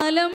కాలం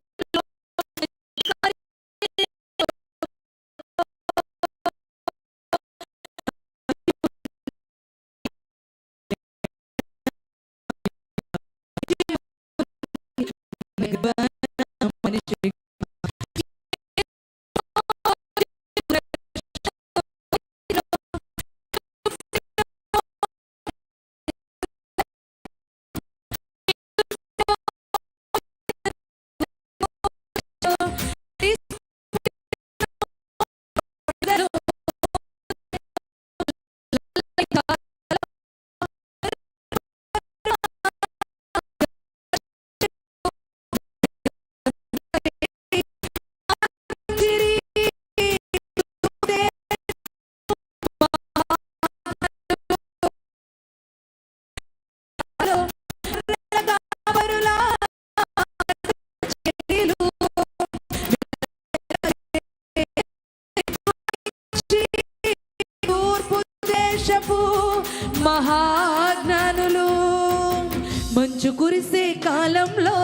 కాలంలో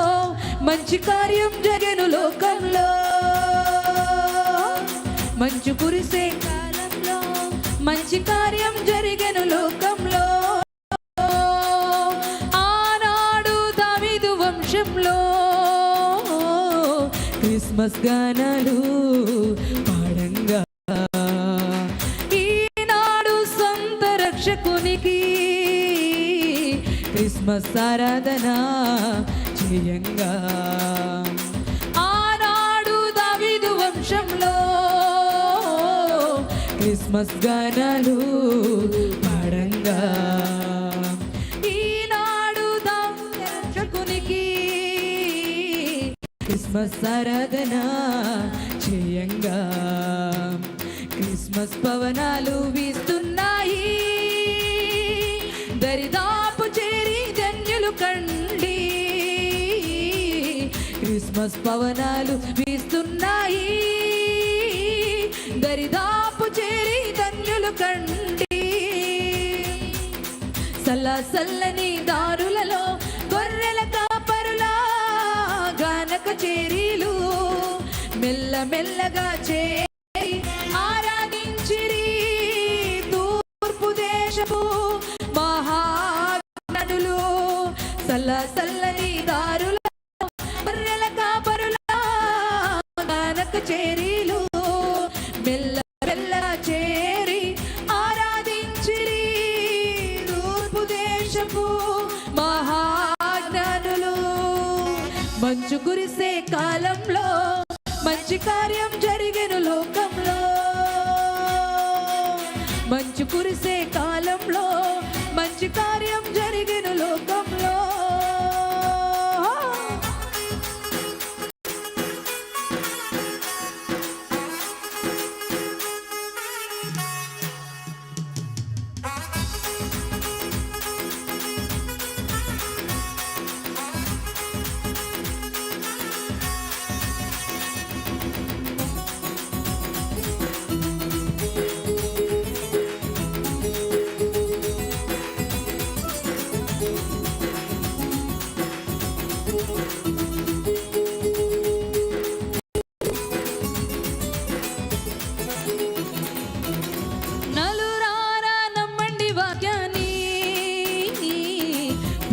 మంచి కార్యం జగను లోకంలో. మంచు కురిసే కాలంలో మంచి కార్యం జరిగిన లోకంలో. ఆనాడు దావీదు వంశంలో క్రిస్మస్ గానాలు క్రిస్మస్ ఆరాధన చేయంగా ఆనాడు దావీదు వంశంలో క్రిస్మస్ గానాలు పాడంగా. ఈనాడు దావీదు క్రిస్మస్ ఆరాధన చేయంగా క్రిస్మస్ పవనాలు వీస్తున్న క్రిస్మస్ పవనాలు వీస్తున్నాయి. దరిదాపు చేరి ధన్యులు కండి. సల్ల సల్లని దారులలో గొర్రెల కాపరులా గానక చేరీలు మెల్ల మెల్లగా చేరి ఆరాధించిరి. తూర్పు దేశపు మహానడులు సల్ల సల్లని దారు చేరీలు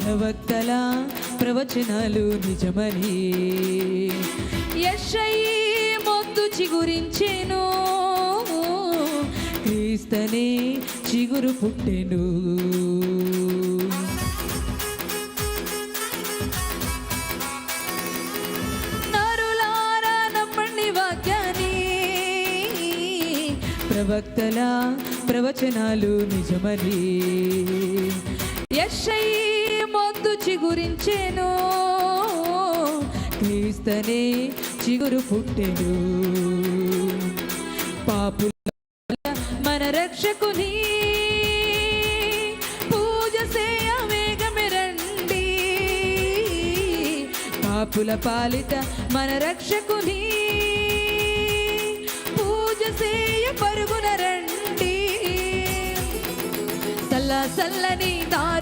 ప్రవక్తల ప్రవచనాలు నిజమని. యశై మొద్దు చిగురించెను. క్రీస్తనే చిగురు పుట్టెను. ప్రవక్తల ప్రవచనాలు నిజమని. యశై మొద్దు చిగురించెను క్రీస్తనే చిగురు పుట్టెను. పాపుల మన రక్షకుని. పూజ చేయ రండి. పాపుల పాలిత మన రక్షకుని. పూజ చేయ పరుగున రండి. సల్ల సల్లని దారులలో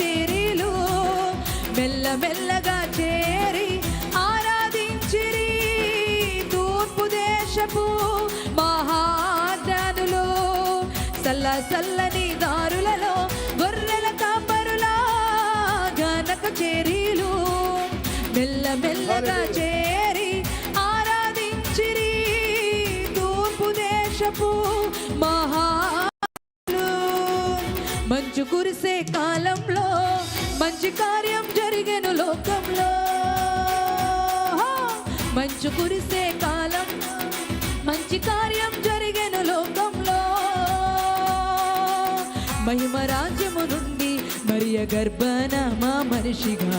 గొర్రెల కాపరులా గానక చేరి మెల్లమెల్లగా చేరి ఆరాధించిరి. తూర్పు దేశపు మహాజ్ఞానులు. సల్ల సల్లని దారులలో గొర్రెల కాపరులా గనక చేరీలు. మెల్లమెల్లగా చేరి ఆరాధించిరి. తూర్పు దేశపు మహా మంచు కురిసే మంచి కార్యం జరిగెను లోకంలో. మంచు కురిసే కాలం మంచి కార్యం జరిగెను లోకంలో. మహిమ రాజ్యము నుండి మరియ గర్భన మా మనిషిగా.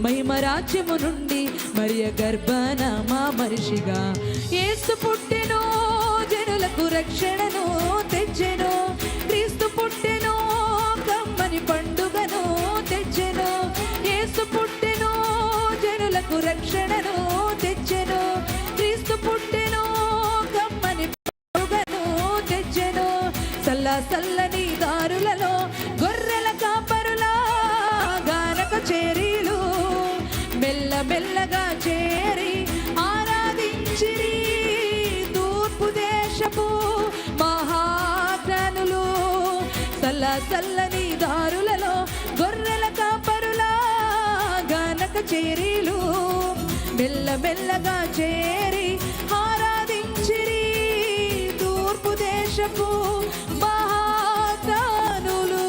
మహిమ రాజ్యము నుండి మరియ గర్భన మా మనిషిగా. ఏసు పుట్టెను జనులకు రక్షణను తెచ్చెను క్రీస్తు పుట్టెను క్రీస్తు పుట్టెను జనులకు రక్షణను తెచ్చెను. క్రీస్తు పుట్టెను కమ్మని తెచ్చెను. సల్ల సల్లని మెల్లగా చేరి ఆరాధించిరి. తూర్పు దేశపు మహాజ్ఞానులు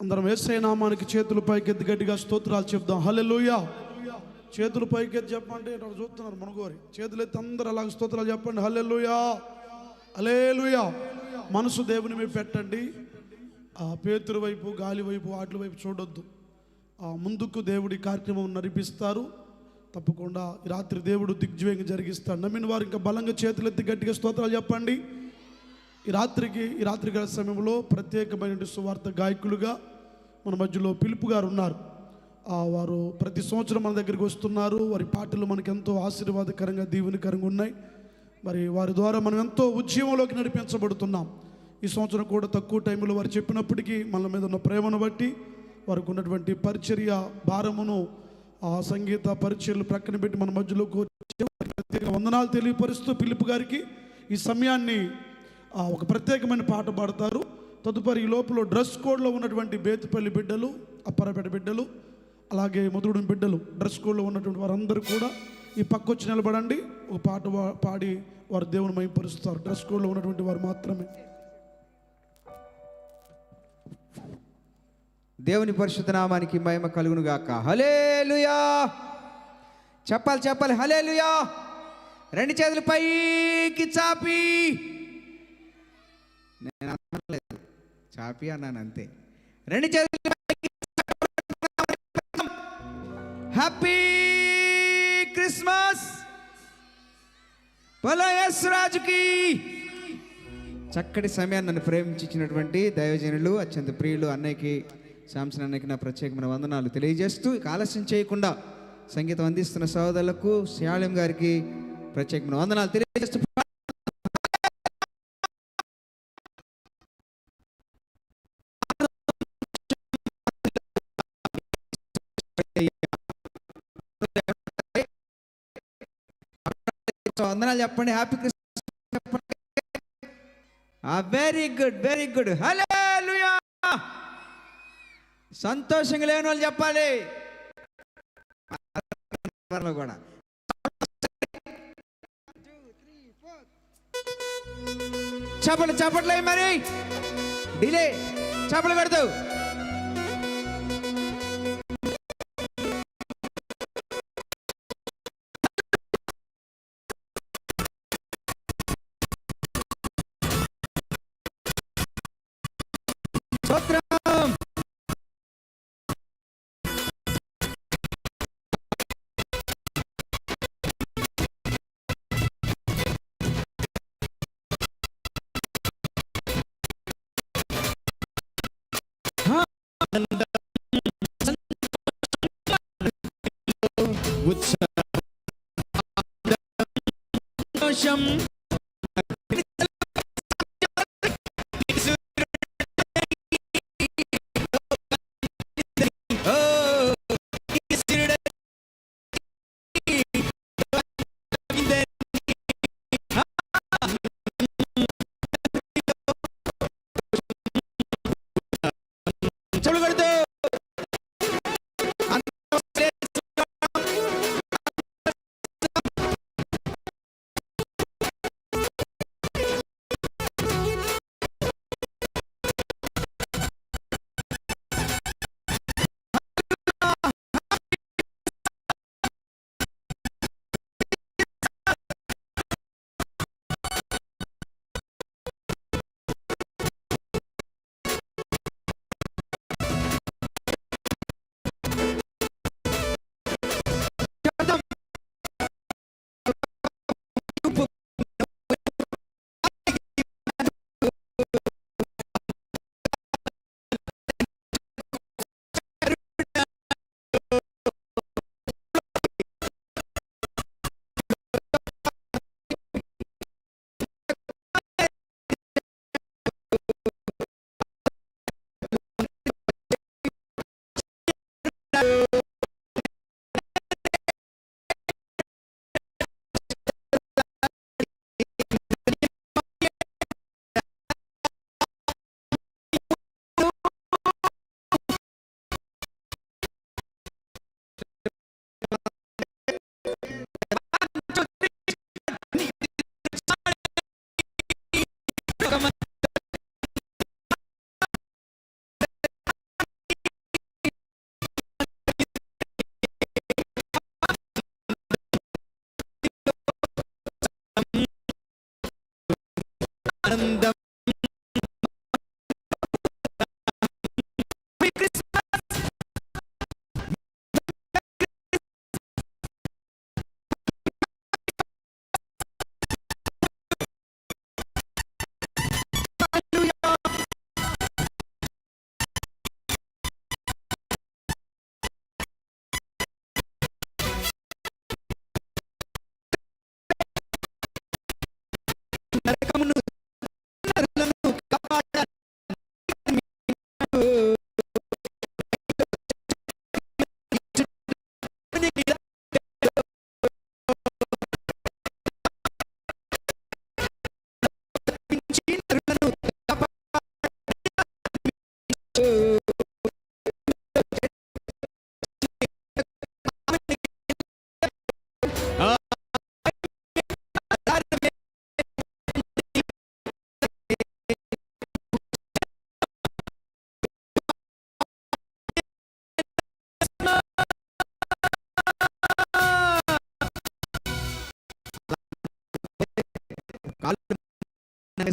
అందరం వేసే నామానికి చేతులు పైకెత్తి గట్టిగా స్తోత్రాలు చెప్దాం. హల్లెలూయా. చేతులు పైకెత్తి చెప్పండి. ఇక్కడ చూస్తున్నారు మనగోరి. చేతులు ఎత్తి అందరూ అలాగే స్తోత్రాలు చెప్పండి. హల్లెలూయా. అలేలుయా మనసు దేవుని మీద పెట్టండి. ఆ పేతురు వైపు గాలి వైపు వాటి వైపు చూడొద్దు. ఆ ముందుకు దేవుడి కార్యక్రమం నడిపిస్తారు. తప్పకుండా రాత్రి దేవుడు దిగ్విజయంగా జరిగిస్తాడు. నమ్మిన వారు ఇంకా బలంగా చేతులెత్తి గట్టిగా స్తోత్రాలు చెప్పండి. ఈ రాత్రికి ఈ రాత్రి గల సమయంలో ప్రత్యేకమైన సువార్త గాయకులుగా మన మధ్యలో పిలుపు గారు ఉన్నారు. వారు ప్రతి సంవత్సరం మన దగ్గరికి వస్తున్నారు. వారి పాటలు మనకు ఎంతో ఆశీర్వాదకరంగా దీవెనకరంగా ఉన్నాయి. మరి వారి ద్వారా మనం ఎంతో ఉద్యమంలోకి నడిపించబడుతున్నాం. ఈ సంవత్సరం కూడా తక్కువ టైంలో వారు చెప్పినప్పటికీ మన మీద ఉన్న ప్రేమను బట్టి వారికి ఉన్నటువంటి పరిచర్య భారమును ఆ సంగీత పరిచయలు ప్రక్కన పెట్టి మన మధ్యలో ప్రత్యేక వందనాలు తెలియపరుస్తూ పిలుపు గారికి ఈ సమయాన్ని ఒక ప్రత్యేకమైన పాట పాడతారు. తదుపరి ఈ లోపల డ్రెస్ కోడ్లో ఉన్నటువంటి బేతుపల్లి బిడ్డలు అప్పరపేట బిడ్డలు అలాగే ముదుడు బిడ్డలు డ్రెస్ కోడ్లో ఉన్నటువంటి వారందరూ కూడా ఈ పక్క వచ్చి నిలబడండి. ఒక పాట పాడి వారు దేవుని మైపరుస్తారు డ్రెస్ కోడ్లో ఉన్నటువంటి వారు మాత్రమే. దేవుని పరిశుద్ధ నామానికి మహిమ కలుగును గాక హలేలుయా చెప్పాలి చెప్పాలి. హలేలుయా రెండు చేతులు పైకి చాపి. నేను అనలేదు. చాపి అన్నాను అంతే. రెండు చేతులు హ్యాపీ క్రిస్మస్! పలయస్ రాజుకి! చక్కటి సమయాన్ని నన్ను ప్రేమించినటువంటి దైవజనులు అత్యంత ప్రియులు అన్నయ్యకి శాంసన్ అన్నకి నా ప్రత్యేకమైన వందనాలు. తెలియజేస్తూ ఆలస్యం చేయకుండా సంగీతం అందిస్తున్న సహోదరులకు శ్యాళం గారికి ప్రత్యేకమైన వందనాలు. తెలియజేస్తూ వందనాలు చెప్పండి. హ్యాపీ క్రిస్మస్ చెప్పండి. Very good very good hello సంతోషంగా లేని వాళ్ళు చెప్పాలి. కూడా. చప్పట్లు చప్పట్లే మరి. డిలే. చపలు పెడతావు 真的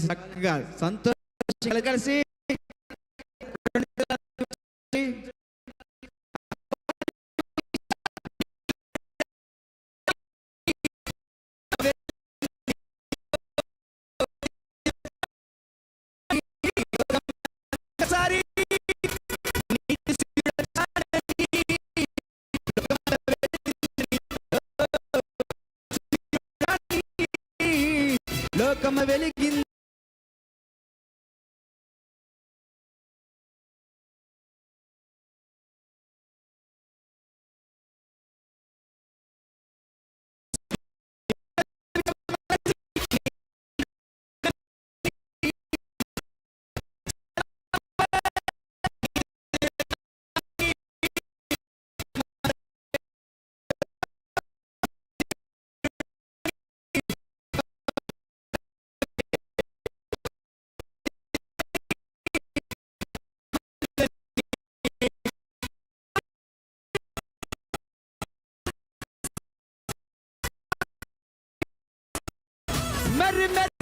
చక్కగా సంతోషం కలిసి merry, merry.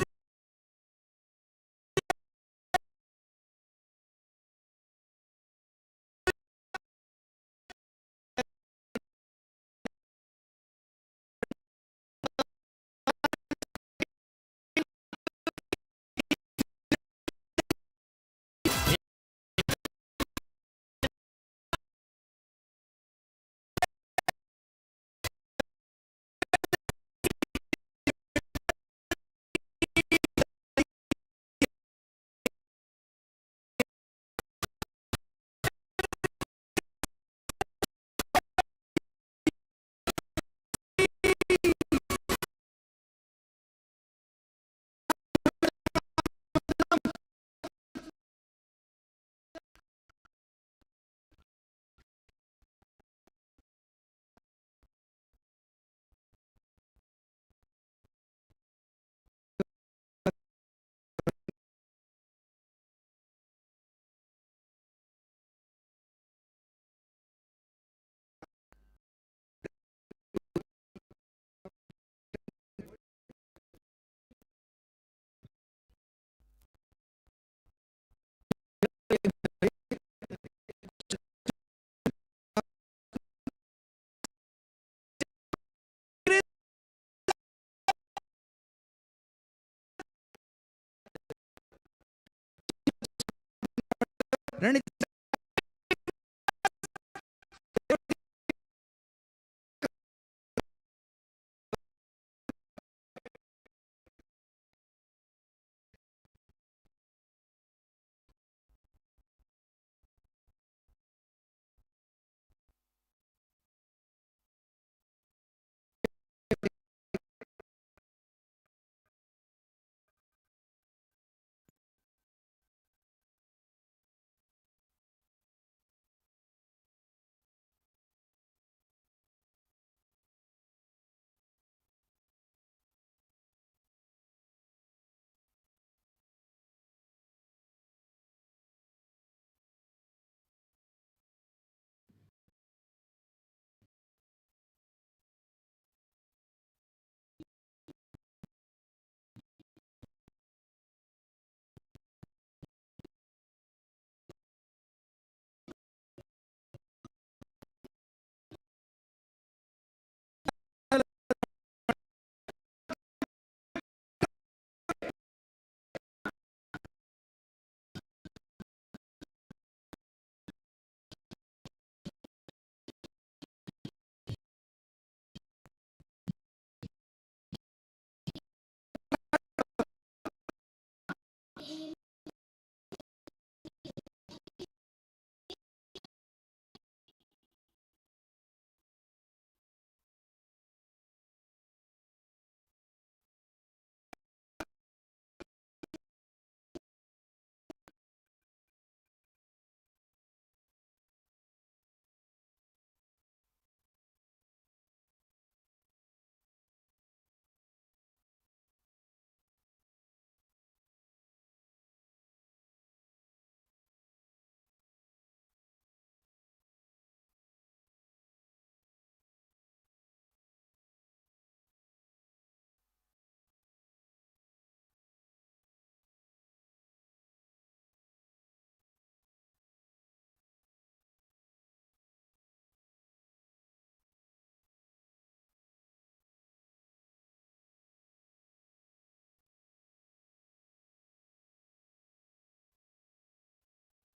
మెర్రి రండి